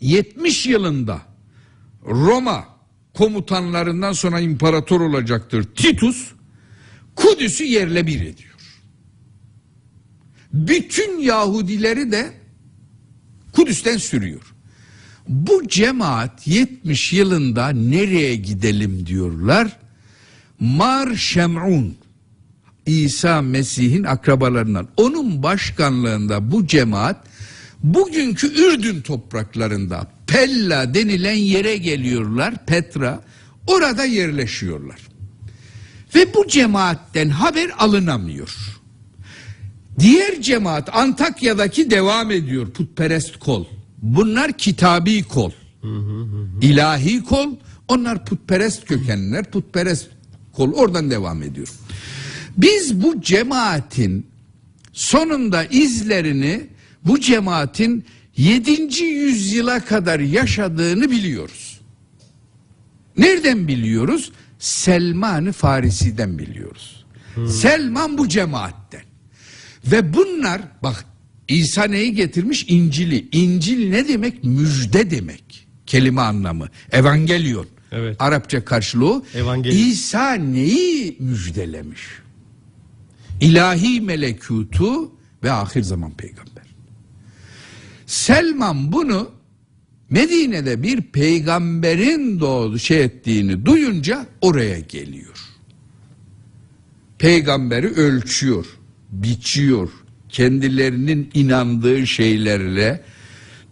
70 yılında Roma komutanlarından sonra imparator olacaktır Titus Kudüs'ü yerle bir ediyor. Bütün Yahudileri de Kudüs'ten sürüyor. Bu cemaat 70 yılında nereye gidelim diyorlar. Mar Şem'un İsa Mesih'in akrabalarından. Onun başkanlığında bu cemaat bugünkü Ürdün topraklarında Pella denilen yere geliyorlar. Petra orada yerleşiyorlar. Ve bu cemaatten haber alınamıyor. Diğer cemaat Antakya'daki devam ediyor putperest kol. Bunlar kitabi kol. ilahi kol. Onlar putperest kökenler. Putperest kol oradan devam ediyor. Biz bu cemaatin sonunda izlerini bu cemaatin 7. yüzyıla kadar yaşadığını biliyoruz. Nereden biliyoruz? Selman-ı Farisi'den biliyoruz. Selman bu cemaatten. Ve bunlar bak İsa neyi getirmiş? İncil'i. İncil ne demek? Müjde demek. Kelime anlamı. Evangelion. Evet. Arapça karşılığı. Evangelion. İsa neyi müjdelemiş? İlahi melekutu ve ahir zaman peygamber. Selman bunu Medine'de bir peygamberin doğdu şey ettiğini duyunca oraya geliyor. Peygamberi ölçüyor, biçiyor, kendilerinin inandığı şeylerle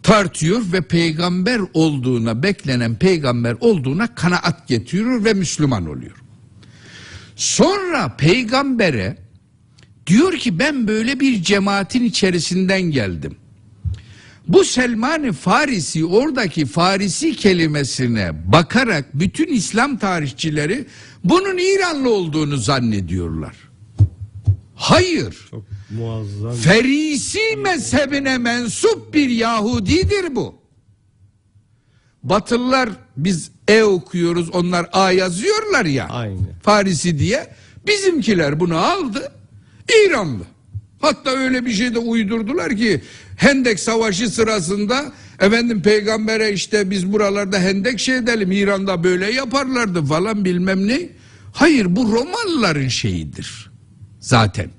tartıyor ve peygamber olduğuna beklenen peygamber olduğuna kanaat getiriyor ve Müslüman oluyor. Sonra peygambere diyor ki ben böyle bir cemaatin içerisinden geldim. Bu Selman-ı Farisi oradaki Farisi kelimesine bakarak bütün İslam tarihçileri bunun İranlı olduğunu zannediyorlar. Hayır. Çok muazzam. Ferisi mezhebine mensup bir Yahudidir bu. Batılılar biz E okuyoruz onlar A yazıyorlar ya. Aynı. Farisi diye. Bizimkiler bunu aldı. İranlı. Hatta öyle bir şey de uydurdular ki Hendek Savaşı sırasında efendim peygambere işte biz buralarda hendek şey edelim İran'da böyle yaparlardı falan bilmem ne. Hayır bu Romalıların şeyidir zaten.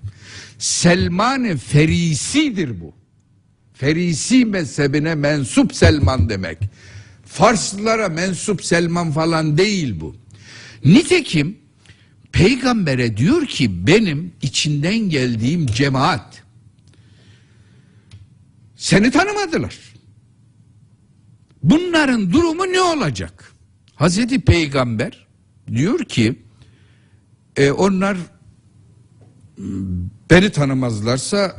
Selman-ı Ferisi'dir bu. Ferisi mezhebine mensup Selman demek. Farslılara mensup Selman falan değil bu. Nitekim peygambere diyor ki benim içinden geldiğim cemaat seni tanımadılar. Bunların durumu ne olacak? Hazreti Peygamber diyor ki e, onlar beni tanımazlarsa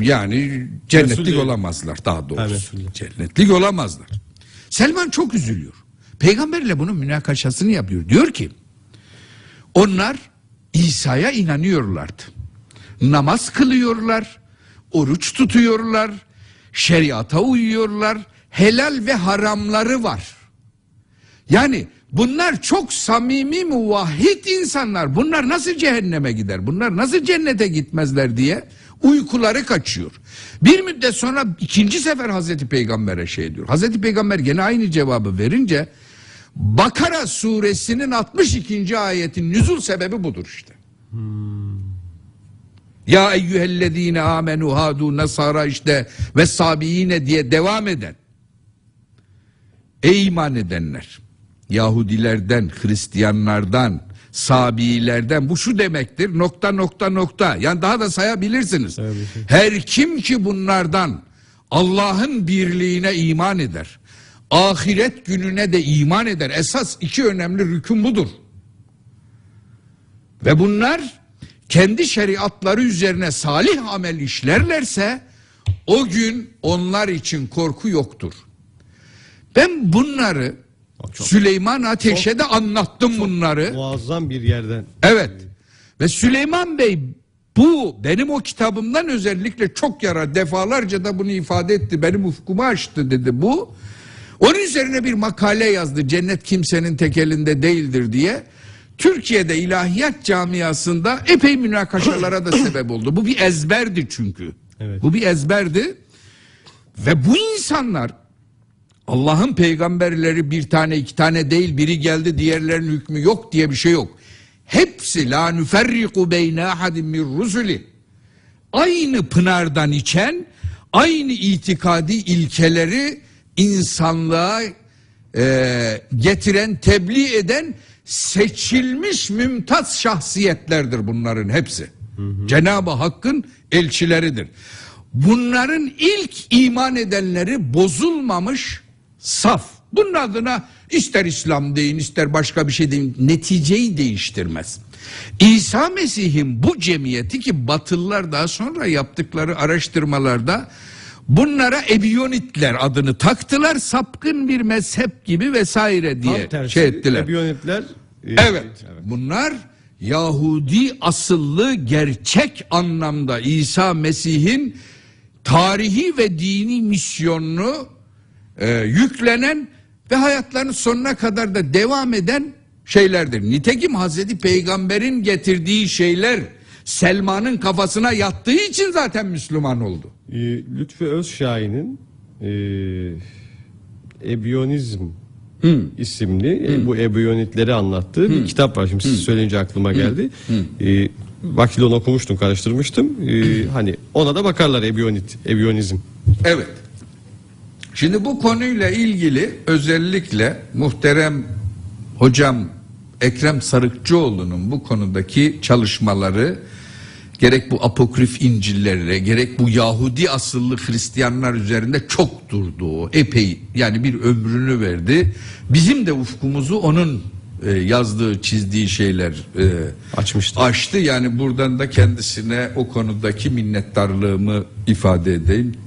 yani cennetlik Resul değil. olamazlar daha Ha, doğrusu. Değil. Cennetlik olamazlar. Selman çok üzülüyor. Peygamberle bunun münakaşasını yapıyor. Diyor ki onlar İsa'ya inanıyorlardı. Namaz kılıyorlar, oruç tutuyorlar, şeriata uyuyorlar, helal ve haramları var. Yani bunlar çok samimi muvahhid insanlar. Bunlar nasıl cehenneme gider? Bunlar nasıl cennete gitmezler diye uykuları kaçıyor. Bir müddet sonra ikinci sefer Hazreti Peygamber'e şey diyor. Hazreti Peygamber gene aynı cevabı verince Bakara suresinin 62. ayetin nüzul sebebi budur işte. Ya eyyühellezine amenu hadu nasara işte ve sabiine diye devam eden. Ey iman edenler. Yahudilerden, Hristiyanlardan, Sabiilerden bu şu demektir nokta nokta nokta yani daha da sayabilirsiniz. Sayabilirsiniz. Her kim ki bunlardan Allah'ın birliğine iman eder. Ahiret gününe de iman eder. Esas iki önemli rükün budur. Ve bunlar kendi şeriatları üzerine salih amel işlerlerse o gün onlar için korku yoktur. Ben bunları çok- Süleyman Ateş'e de anlattım bunları. Muazzam bir yerden. Evet. Ve Süleyman Bey bu benim o kitabımdan özellikle çok yara defalarca da bunu ifade etti. Benim ufkumu açtı dedi bu. Onun üzerine bir makale yazdı. Cennet kimsenin tek elinde değildir diye. Türkiye'de ilahiyat camiasında epey münakaşalara da sebep oldu. Bu bir ezberdi çünkü. Evet. Bu bir ezberdi. Ve bu insanlar Allah'ın peygamberleri bir tane iki tane değil biri geldi diğerlerinin hükmü yok diye bir şey yok. Hepsi la nüferriku beyne ahadin min rusuli. Aynı pınardan içen, aynı itikadi ilkeleri insanlığa e, getiren, tebliğ eden seçilmiş mümtaz şahsiyetlerdir bunların hepsi. Cenab-ı Hakk'ın elçileridir. Bunların ilk iman edenleri bozulmamış saf. Bunun adına ister İslam deyin ister başka bir şey deyin neticeyi değiştirmez. İsa Mesih'in bu cemiyeti ki Batılılar daha sonra yaptıkları araştırmalarda bunlara Ebiyonitler adını taktılar. Sapkın bir mezhep gibi vesaire diye Tam tersi. şey ettiler. Ebiyonitler e, Evet. Bunlar Yahudi asıllı gerçek anlamda İsa Mesih'in tarihi ve dini misyonunu e, yüklenen ve hayatlarının sonuna kadar da devam eden şeylerdir. Nitekim Hazreti Peygamber'in getirdiği şeyler Selman'ın kafasına yattığı için zaten Müslüman oldu. e, Lütfü Özşahin'in e, Ebiyonizm isimli e, bu ebiyonitleri anlattığı bir kitap var. Şimdi siz söyleyince aklıma geldi. E, vaktiyle onu okumuştum, karıştırmıştım. E, hani ona da bakarlar ebiyonit, ebiyonizm. Evet. Şimdi bu konuyla ilgili özellikle muhterem hocam Ekrem Sarıkçıoğlu'nun bu konudaki çalışmaları gerek bu apokrif İncil'lerle gerek bu Yahudi asıllı Hristiyanlar üzerinde çok durdu. Epey yani bir ömrünü verdi. Bizim de ufkumuzu onun e, yazdığı, çizdiği şeyler e, Açmıştı. açtı. Yani buradan da kendisine o konudaki minnettarlığımı ifade edeyim.